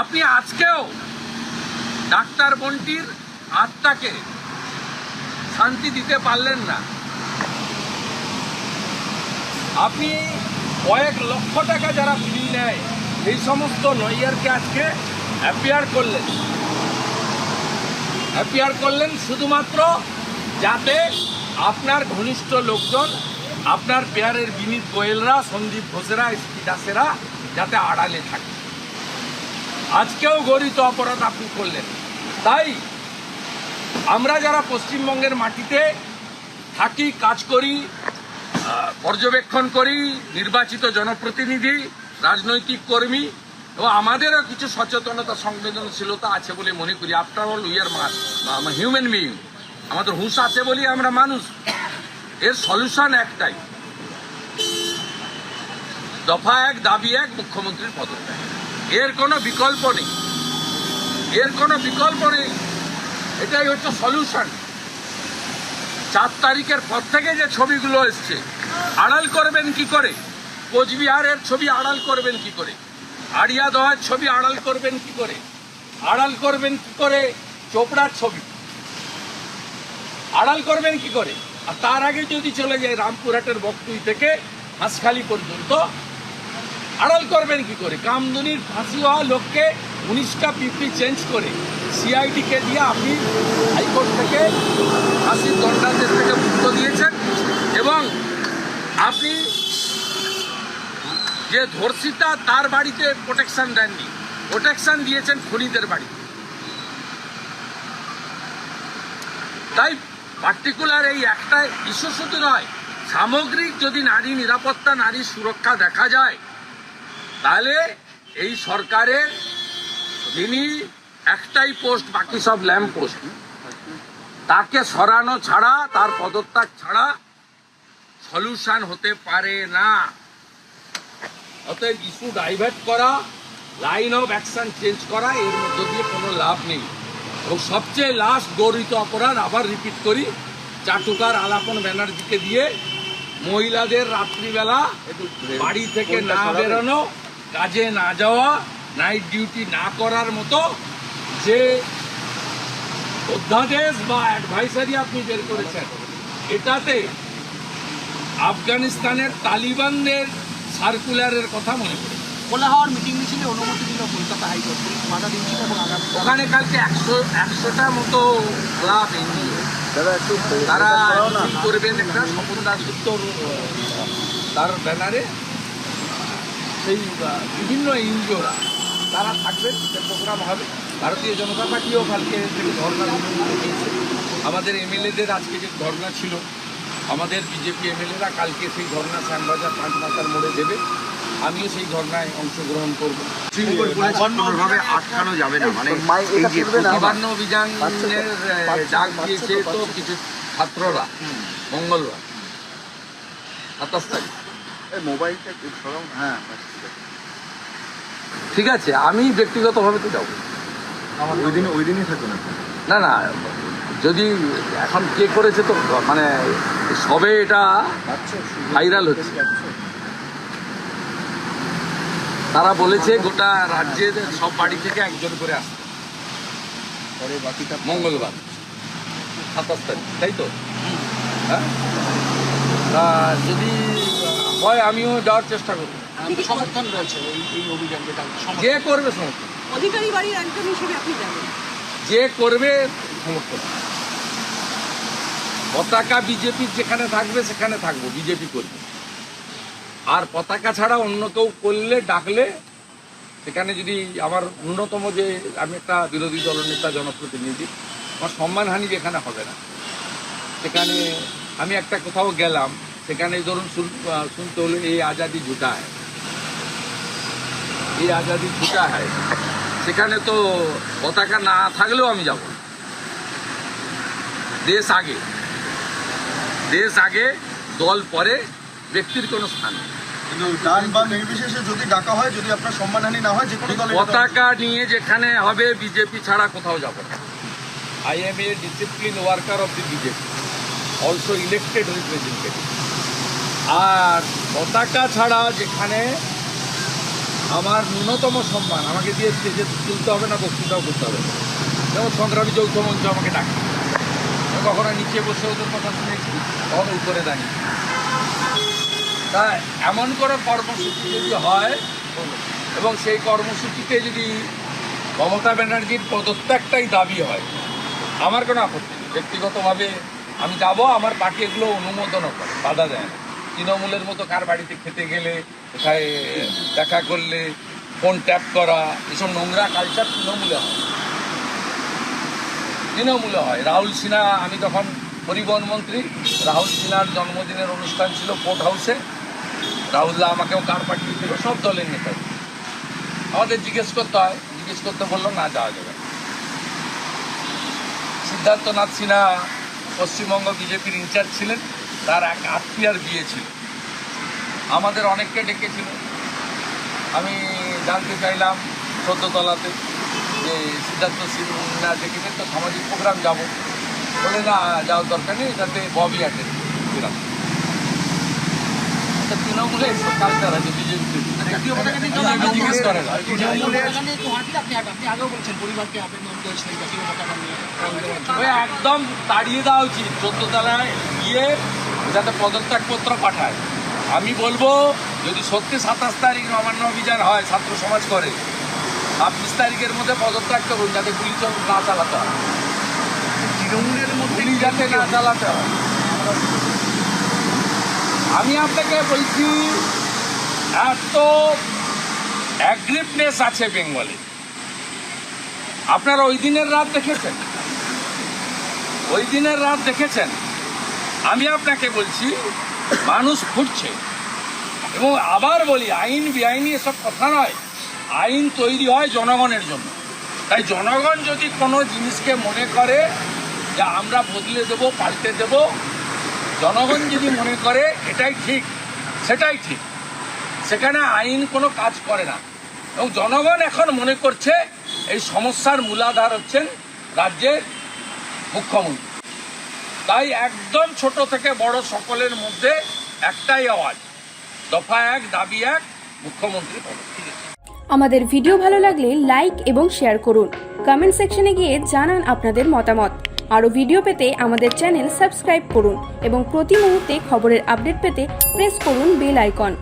আপনি আজকেও ডাক্তার বন্টির আত্মাকে শান্তি দিতে পারলেন না। আপনি কয়েক লক্ষ টাকা যারা ফি নেয় সেই সমস্ত নইয়ারকে আজকে অ্যাপিয়ার করলেন। অ্যাপিয়ার করলেন শুধুমাত্র যাতে আপনার ঘনিষ্ঠ লোকজন, আপনার পেয়ারের বিনীত গোয়েলরা, সন্দীপ ঘোষেরা এসপি যাতে আড়ালে থাকে। আজকেও গরিত অপরাধ আপনি করলেন। তাই আমরা যারা পশ্চিমবঙ্গের মাটিতে থাকি, কাজ করি পর্যবেক্ষণ করি, নির্বাচিত জনপ্রতিনিধি, রাজনৈতিক কর্মী, এবং আমাদেরও কিছু সচেতনতা, সংবেদনশীলতা আছে বলে মনে করি। After all we are human being আমাদের হুঁশ আছে বলি আমরা মানুষ। এর সলিউশন একটাই। দফা এক, দাবি এক, মুখ্যমন্ত্রীর পদত্যাগ। এর কোনো বিকল্প নেই। এর কোনো বিকল্প নেই। এটাই হচ্ছে সলিউশন চার তারিখের পর থেকে যে ছবিগুলো এসছে, আড়াল করবেন কি করে? কোচবিহারের ছবি আড়াল করবেন কি করে? আড়িয়া দহার ছবি আড়াল করবেন কি করে? আড়াল করবেন কি করে? চোপড়ার ছবি। আড়াল করবেন কি করে? আর তার আগে যদি চলে যায় রামপুরহাটের বকটুই থেকে হাঁসখালি পর্যন্ত আড়াল করবেন কি করে? কামদুনির ফাঁসি হওয়া লোককে উনিশটা পিপি চেঞ্জ করে সিআইডিকে দিয়ে আপনি হাইকোর্ট থেকে ফাঁসির দণ্ডাদেশ থেকে মুক্ত দিয়েছেন এবং আপনি যে ধর্ষিতা তার বাড়িতে প্রোটেকশন দেননি প্রোটেকশন দিয়েছেন খুনিদের বাড়িতে। তাই পার্টিকুলার এই একটা ইস্যু শুধু নয়, সামগ্রিক যদি নারী নিরাপত্তা, নারী সুরক্ষা দেখা যায় তাহলে এই সরকারের যিনি একটাই পোস্ট বাকি সব ল্যাম্প পোস্ট তাকে সরানো ছাড়া তার পদত্যাগ ছাড়া সলিউশন হতে পারে না। অতএব ইস্যু ডাইভার্ট করা লাইন অফ অ্যাকশন চেঞ্জ করা এর মধ্য দিয়ে কোনো লাভ নেই। এবং সবচেয়ে লাস্ট গরিত অপরাধ আবার রিপিট করি চাটুকার আলাপন ব্যানার্জিকে দিয়ে মহিলাদের রাত্রিবেলা বাড়ি থেকে না বেরোনো কাজে না যাওয়া নাইট ডিউটি না করার মতো যে অধ্যাদেশ বা অ্যাডভাইসারি আপনি বের করেছেন এটাতে আফগানিস্তানের তালিবানদের সার্কুলারের কথা মনে করি খোলা হওয়ার মিটিং মিছিলে অনুমতি দিল কলকাতা হাইকোর্ট। বাধা দিচ্ছিল এবং আগামী ওখানে কালকে একশো একশোটা মতো ক্লাব এনজিও তারা করবেন একটা স্বপন দাসগুপ্ত তার ব্যানারে। সেই বিভিন্ন এনজিওরা তারা থাকবেন সে প্রোগ্রাম হবে। ভারতীয় জনতা পার্টিও কালকে থেকে দিয়েছে আমাদের এমএলএদের আজকে যে ধর্না ছিল আমাদের বিজেপি এমএলএরা কালকে সেই ধর্না শ্যামবাজার পাঁচ মাতার মোড়ে দেবে। আমিও সেই ধর্নায় অংশগ্রহণ করব। শৃঙ্খল আটকানো যাবে না মানে এই যে নবান্ন অভিযানের ডাক দিয়েছে তো কিছু ছাত্ররা মঙ্গলবার। সাতাশ তারিখ। মোবাইলটা সরম হ্যাঁ ঠিক আছে। আমি ব্যক্তিগতভাবে তো যাব। ওই দিন ওই দিনই থাকুন না? না যদি এখন কে করেছে তো মানে সবে এটা ভাইরাল হচ্ছে। তারা বলেছে গোটা রাজ্যের সব বাড়ি থেকে একজন করে আসবে পরে বাকিটা মঙ্গলবার সাতাশ তারিখ তাই তো? হ্যাঁ? তা যদি হয় আমিও যাওয়ার চেষ্টা করব। সমর্থন রয়েছে এই এই অভিযান যেটা যে করবে সমর্থন। অধিকারী বাড়ির একজন হিসেবে আপনি যাবেন। যে করবে সমর্থন। পতাকা বিজেপির যেখানে থাকবে সেখানে থাকব বিজেপি করবে। আর পতাকা ছাড়া অন্য কেউ করলে ডাকলে সেখানে যদি আমার অন্যতম যে আমি একটা বিরোধী দলনেতা জনপ্রতিনিধি আমার সম্মানহানি যেখানে হবে না। সেখানে আমি একটা কোথাও গেলাম সেখানে ধরুন শুনতে হলো এই আজাদি ঝুটা হয়। এই আজাদি ঝুটা হয়। সেখানে তো পতাকা না থাকলেও আমি যাব। দেশ আগে। দেশ আগে দল পরে ব্যক্তির কোনো স্থান কিন্তু ডান বা নির্বিশেষে যদি ডাকা হয় যদি আপনার সম্মানহানি না হয় যে কোনো দলে পতাকা নিয়ে যেখানে হবে বিজেপি ছাড়া কোথাও যাব না। I am a discipline worker of the BJP also elected representative আর পতাকা ছাড়া যেখানে আমার ন্যূনতম সম্মান, আমাকে দিয়ে স্টেজে তুলতে হবে না, বক্তৃতাও করতে হবে। যেমন সংগ্রামী যৌথ মঞ্চ আমাকে ডাকে। কখনো নিচে বসে ওদের কথা শুনেছি, কখনো উপরে দাঁড়িয়ে। তা এমন করে কর্মসূচি যদি হয়, এবং সেই কর্মসূচিতে যদি মমতা ব্যানার্জির পদত্যাগটাই দাবি হয়, আমার কোনো আপত্তি ব্যক্তিগতভাবে আমি যাব, আমার পার্টি এগুলো অনুমোদনও করে, বাধা দেয় না। তৃণমূলের মতো কার বাড়িতে খেতে গেলে দেখা করলে ফোন ট্যাপ করা, এসব নোংরা কালচার তৃণমূলে হয়। তৃণমূলে হয়। রাহুল সিনহা, আমি তখন পরিবহন মন্ত্রী, রাহুল সিনহার জন্মদিনের অনুষ্ঠান ছিল কোর্ট হাউসে রাহুল্লাহ আমাকেও কার পাঠিয়েছিল সব দলের নেতা। আমাদের জিজ্ঞেস করতে হয়, জিজ্ঞেস করতে বলল, না, যাওয়া যাবে সিদ্ধার্থনাথ সিনহা পশ্চিমবঙ্গ বিজেপির ইনচার্জ ছিলেন। তার এক আত্মীয়ার বিয়ে ছিল। আমাদের অনেককে ডেকেছিল। আমি জানতে চাইলাম চোদ্দতলাতে যে সিদ্ধার্থ সিনহা ডেকেছেন তো সামাজিক প্রোগ্রাম যাব। বলে না যাওয়ার দরকার নেই এটাতে ববি আটেন তৃণমূলে এসব কালচার আছে বিজেপিতে? জিজ্ঞেস করে না একদম তাড়িয়ে দেওয়া উচিত। চোদ্দ তলায় গিয়ে যাতে পদত্যাগপত্র পাঠায়। আমি বলব যদি সত্যি সাতাশ তারিখ নবান্ন অভিযান হয় ছাত্র সমাজ করে ছাব্বিশ তারিখের মধ্যে পদত্যাগ করুন যাতে গুলি চল না চালাতে হয়। তৃণমূলের মধ্যে যাতে না চালাতে হয়। আমি আপনাকে বলছি এত অ্যাগ্রিভনেস আছে বেঙ্গলে। আপনারা ওই দিনের রাত দেখেছেন? ওই দিনের রাত দেখেছেন? আমি আপনাকে বলছি, মানুষ ফুটছে এবং আবার বলি, আইন বেআইনি এসব কথা নয়। আইন তৈরি হয় জনগণের জন্য। তাই জনগণ যদি কোনো জিনিসকে মনে করে যে আমরা বদলে দেব, পাল্টে দেব, জনগণ যদি মনে করে, এটাই ঠিক, সেটাই ঠিক। সেখানে আইন কোনো কাজ করে না। এবং জনগণ এখন মনে করছে, এই সমস্যার মূলাধার হচ্ছেন রাজ্যের মুখ্যমন্ত্রী। তাই একদম ছোট থেকে বড় সকলের মধ্যে একটাই আওয়াজ। দফা এক, দাবি এক, মুখ্যমন্ত্রী। আমাদের ভিডিও ভালো লাগলে লাইক এবং শেয়ার করুন। কমেন্ট সেকশনে গিয়ে জানান আপনাদের মতামত। আরও ভিডিও পেতে আমাদের চ্যানেল সাবস্ক্রাইব করুন এবং প্রতি মুহূর্তে খবরের আপডেট পেতে প্রেস করুন বেল আইকন।